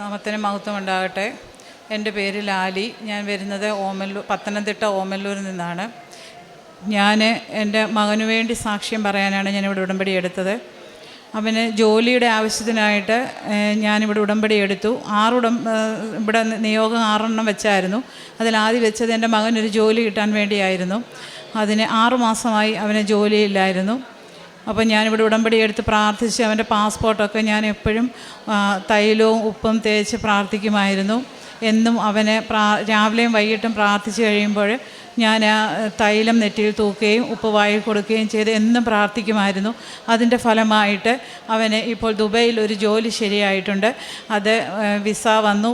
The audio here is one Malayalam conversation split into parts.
നാമത്തിന് മഹത്വം ഉണ്ടാകട്ടെ എന്റെ പേര് ലാലി. ഞാൻ വരുന്നത് ഓമല്ലൂർ പത്തനംതിട്ട ഓമല്ലൂരിൽ നിന്നാണ്. ഞാൻ എന്റെ മകനു വേണ്ടി സാക്ഷ്യം പറയാനാണ് ഞാനിവിടെ ഉടമ്പടി എടുത്തത്. അവന് ജോലിയുടെ ആവശ്യത്തിനായിട്ട് ഞാനിവിടെ ഉടമ്പടി എടുത്തു. ആറുടം ഇവിടെ നിയോഗം ആറെണ്ണം വെച്ചായിരുന്നു. അതിൽ ആദ്യം വെച്ചത് എന്റെ മകനൊരു ജോലി കിട്ടാൻ വേണ്ടിയായിരുന്നു. അതിന് ആറുമാസമായി അവന് ജോലിയില്ലായിരുന്നു. അപ്പോൾ ഞാനിവിടെ ഉടമ്പടി എടുത്ത് പ്രാർത്ഥിച്ച് അവന്റെ പാസ്പോർട്ടൊക്കെ ഞാൻ എപ്പോഴും തൈലവും ഉപ്പും തേച്ച് പ്രാർത്ഥിക്കുമായിരുന്നു. എന്നും അവനെ പ്രാ രാവിലെയും വൈകിട്ടും പ്രാർത്ഥിച്ചു കഴിയുമ്പോൾ ഞാൻ തൈലം നെറ്റിയിൽ തൂക്കുകയും ഉപ്പ് വായിൽ കൊടുക്കുകയും ചെയ്ത് എന്നും പ്രാർത്ഥിക്കുമായിരുന്നു. അതിന്റെ ഫലമായിട്ട് അവന് ഇപ്പോൾ ദുബൈയിൽ ഒരു ജോലി ശരിയായിട്ടുണ്ട്. അത് വിസ വന്നു.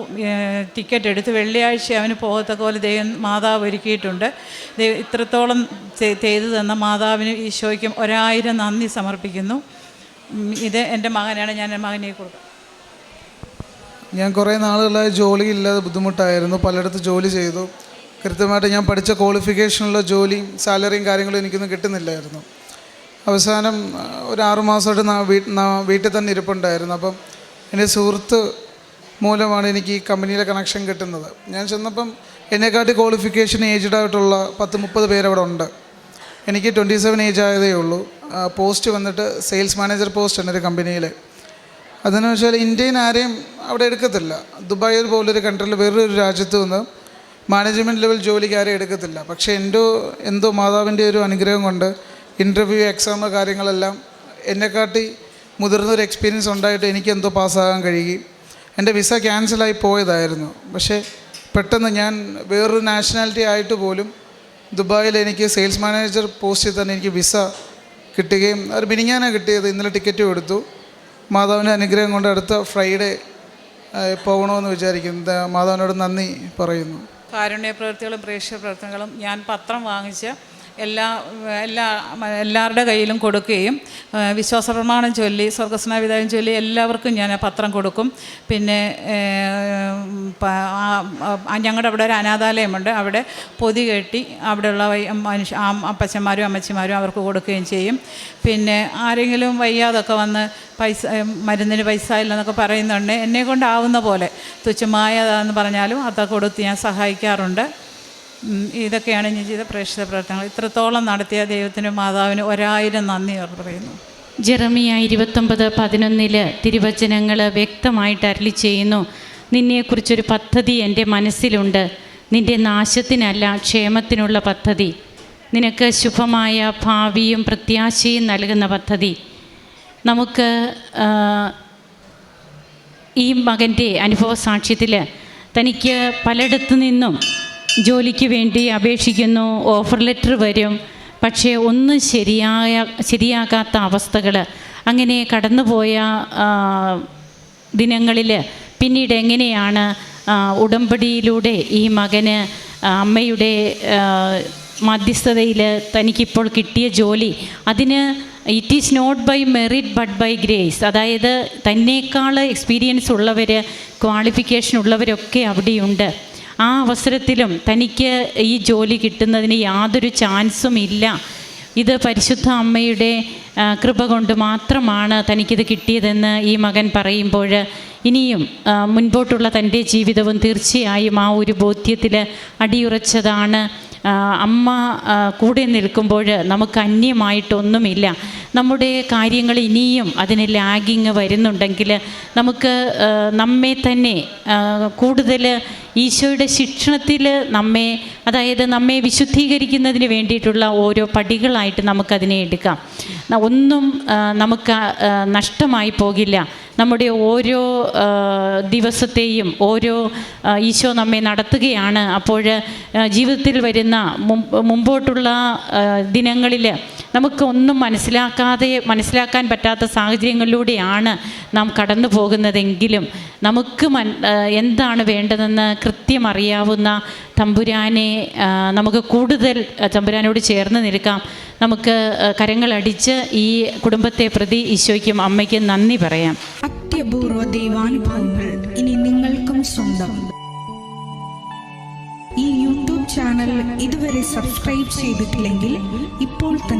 ടിക്കറ്റ് എടുത്ത് വെള്ളിയാഴ്ച അവന് പോകത്തക്ക പോലെ ദൈവം മാതാവ് ഒരുക്കിയിട്ടുണ്ട്. ഇത്രത്തോളം ചെയ്തു തന്ന മാതാവിനും ഈശോയ്ക്കും ഒരായിരം നന്ദി സമർപ്പിക്കുന്നു. ഇത് എന്റെ മകനാണ് ഞാൻ മകനെ കൊടുക്കും ഞാൻ കുറേ നാളുകളായി ജോലിയില്ലാതെ ബുദ്ധിമുട്ടായിരുന്നു. പലയിടത്ത് ജോലി ചെയ്തു. കൃത്യമായിട്ട് ഞാൻ പഠിച്ച ക്വാളിഫിക്കേഷനുള്ള ജോലിയും സാലറിയും കാര്യങ്ങളും എനിക്കൊന്നും കിട്ടുന്നില്ലായിരുന്നു. അവസാനം ഒരു ആറുമാസമായിട്ട് വീട്ടിൽ തന്നെ ഇരിപ്പുണ്ടായിരുന്നു. അപ്പം എന്റെ സുഹൃത്ത് മൂലമാണ് എനിക്ക് ഈ കമ്പനിയിലെ കണക്ഷൻ കിട്ടുന്നത്. ഞാൻ ചെന്നപ്പം എന്നെക്കാട്ടി ക്വാളിഫിക്കേഷൻ ഏജ്ഡ് ആയിട്ടുള്ള പത്ത് മുപ്പത് പേരവിടെ ഉണ്ട്. എനിക്ക് ട്വന്റി സെവൻ ഏജ് ആയതേ ഉള്ളൂ. പോസ്റ്റ് വന്നിട്ട് സെയിൽസ് മാനേജർ പോസ്റ്റ് ഒരു കമ്പനിയിൽ അതെന്ന് വെച്ചാൽ ഇന്ത്യയിൽ ആരെയും അവിടെ എടുക്കത്തില്ല. ദുബായ് പോലൊരു കൺട്രിയിൽ വേറൊരു രാജ്യത്ത് നിന്ന് മാനേജ്മെന്റ് ലെവൽ ജോലിക്ക് ആരെയും എടുക്കത്തില്ല. പക്ഷേ എന്റെ എന്തോ മാതാവിന്റെ ഒരു അനുഗ്രഹം കൊണ്ട് ഇന്റർവ്യൂ എക്സാം കാര്യങ്ങളെല്ലാം എന്നെക്കാട്ടി മുതിർന്നൊരു എക്സ്പീരിയൻസ് ഉണ്ടായിട്ട് എനിക്ക് എന്തോ പാസ്സാകാൻ കഴിയും എന്റെ വിസ ക്യാൻസലായി പോയതായിരുന്നു. പക്ഷേ പെട്ടെന്ന് ഞാൻ വേറൊരു നാഷണാലിറ്റി ആയിട്ട് പോലും ദുബായിൽ എനിക്ക് സെയിൽസ് മാനേജർ പോസ്റ്റിൽ തന്നെ എനിക്ക് വിസ കിട്ടുകയും അവർ മിനിങ്ങാനാണ് കിട്ടിയത്. ഇന്നലെ ടിക്കറ്റും എടുത്തു. മാതാവിന്റെ അനുഗ്രഹം കൊണ്ട് അടുത്ത ഫ്രൈഡേ പോകണമെന്ന് വിചാരിക്കുന്നു. മാതാവിനോട് നന്ദി പറയുന്നു. കാരുണ്യ പ്രവൃത്തികളും പ്രേക്ഷക പ്രവർത്തനങ്ങളും ഞാൻ പത്രം വാങ്ങിച്ച് എല്ലാ എല്ലാ എല്ലാവരുടെ കയ്യിലും കൊടുക്കുകയും വിശ്വാസ പ്രമാണം ചൊല്ലി സ്വർഗസ്നാവിധായം ചൊല്ലി എല്ലാവർക്കും ഞാൻ പത്രം കൊടുക്കും. പിന്നെ ഞങ്ങളുടെ അവിടെ ഒരു അനാഥാലയമുണ്ട്. അവിടെ പൊതി കെട്ടി അവിടെയുള്ള മനുഷ്യ അപ്പച്ചന്മാരും അമ്മച്ചിമാരും അവർക്ക് കൊടുക്കുകയും ചെയ്യും. പിന്നെ ആരെങ്കിലും വയ്യാതൊക്കെ വന്ന് പൈസ മരുന്നിന് പൈസ ഇല്ലെന്നൊക്കെ പറയുന്നുണ്ട്. എന്നെ കൊണ്ടാവുന്ന പോലെ. തുച്ഛമായതാന്ന് പറഞ്ഞാലും അതൊക്കെ കൊടുത്ത് ഞാൻ സഹായിക്കാറുണ്ട്. ഇതൊക്കെയാണ് ഞാൻ ചെയ്ത പ്രേക്ഷിത പ്രവർത്തനങ്ങൾ. ഇത്രത്തോളം നടത്തിയ ദൈവത്തിനും മാതാവിനും ഒരായിരം നന്ദി പറയുന്നു. ജെറമിയ ഇരുപത്തൊമ്പത് പതിനൊന്നിൽ തിരുവചനങ്ങൾ വ്യക്തമായിട്ട് അരളി ചെയ്യുന്നു. നിന്നെക്കുറിച്ചൊരു പദ്ധതി എന്റെ മനസ്സിലുണ്ട്. നിന്റെ നാശത്തിനല്ല ക്ഷേമത്തിനുള്ള പദ്ധതി. നിനക്ക് ശുഭമായ ഭാവിയും പ്രത്യാശയും നൽകുന്ന പദ്ധതി. നമുക്ക് ഈ മകന്റെ അനുഭവ സാക്ഷ്യത്തിൽ തനിക്ക് പലയിടത്തു നിന്നും ജോലിക്ക് വേണ്ടി അപേക്ഷിക്കുന്നു ഓഫർ ലെറ്റർ വരും. പക്ഷേ ഒന്നും ശരിയായ ശരിയാകാത്ത അവസ്ഥകൾ അങ്ങനെ കടന്നുപോയ ദിനങ്ങളിൽ പിന്നീട് എങ്ങനെയാണ് ഉടമ്പടിയിലൂടെ ഈ മകന് അമ്മയുടെ മധ്യസ്ഥതയിൽ തനിക്കിപ്പോൾ കിട്ടിയ ജോലി അതിന് it is not by merit but by grace അതായത് തന്നേക്കാൾ എക്സ്പീരിയൻസ് ഉള്ളവർ ക്വാളിഫിക്കേഷൻ ഉള്ളവരൊക്കെ അവിടെയുണ്ട്. ആ അവസരത്തിലും തനിക്ക് ഈ ജോലി കിട്ടുന്നതിന് യാതൊരു ചാൻസും ഇല്ല. ഇത് പരിശുദ്ധ അമ്മയുടെ കൃപ കൊണ്ട് മാത്രമാണ് തനിക്കിത് കിട്ടിയതെന്ന് ഈ മകൻ പറയുമ്പോൾ ഇനിയും മുൻപോട്ടുള്ള തന്റെ ജീവിതവും തീർച്ചയായും ആ ഒരു ബോധ്യത്തിൽ അടിയുറച്ചതാണ്. അമ്മ കൂടെ നിൽക്കുമ്പോൾ നമുക്ക് അന്യമായിട്ടൊന്നുമില്ല. നമ്മുടെ കാര്യങ്ങൾ ഇനിയും അതിന് ലാഗിങ് വരുന്നുണ്ടെങ്കിൽ നമുക്ക് നമ്മെ തന്നെ കൂടുതൽ ഈശോയുടെ ശിക്ഷണത്തിൽ നമ്മെ അതായത് നമ്മെ വിശുദ്ധീകരിക്കുന്നതിന് വേണ്ടിയിട്ടുള്ള ഓരോ പടികളായിട്ട് നമുക്കതിനെ എടുക്കാം. ഒന്നും നമുക്ക് നഷ്ടമായി പോകില്ല. നമ്മുടെ ഓരോ ദിവസത്തെയും ഓരോ ഈശോ നമ്മെ നടത്തുകയാണ്. അപ്പോൾ ജീവിതത്തിൽ വരുന്ന മുമ്പ് മുമ്പോട്ടുള്ള ദിനങ്ങളിൽ നമുക്ക് ഒന്നും മനസ്സിലാക്കാതെ മനസ്സിലാക്കാൻ പറ്റാത്ത സാഹചര്യങ്ങളിലൂടെയാണ് നാം കടന്നു പോകുന്നതെങ്കിലും നമുക്ക് മൻ എന്താണ് വേണ്ടതെന്ന് കൃത്യം അറിയാവുന്ന തമ്പുരാനെ നമുക്ക് കൂടുതൽ തമ്പുരാനോട് ചേർന്ന് നിൽക്കാം. നമുക്ക് കരങ്ങളടിച്ച് ഈ കുടുംബത്തെ പ്രതി ഈശോയ്ക്കും അമ്മയ്ക്കും നന്ദി പറയാം. അത്യപൂർവ ദൈവാനുഭവങ്ങൾ ഇനി നിങ്ങൾക്കും സ്വന്തം. ഈ യൂട്യൂബ് ചാനൽ ഇതുവരെ സബ്സ്ക്രൈബ് ചെയ്തിട്ടില്ലെങ്കിൽ ഇപ്പോൾ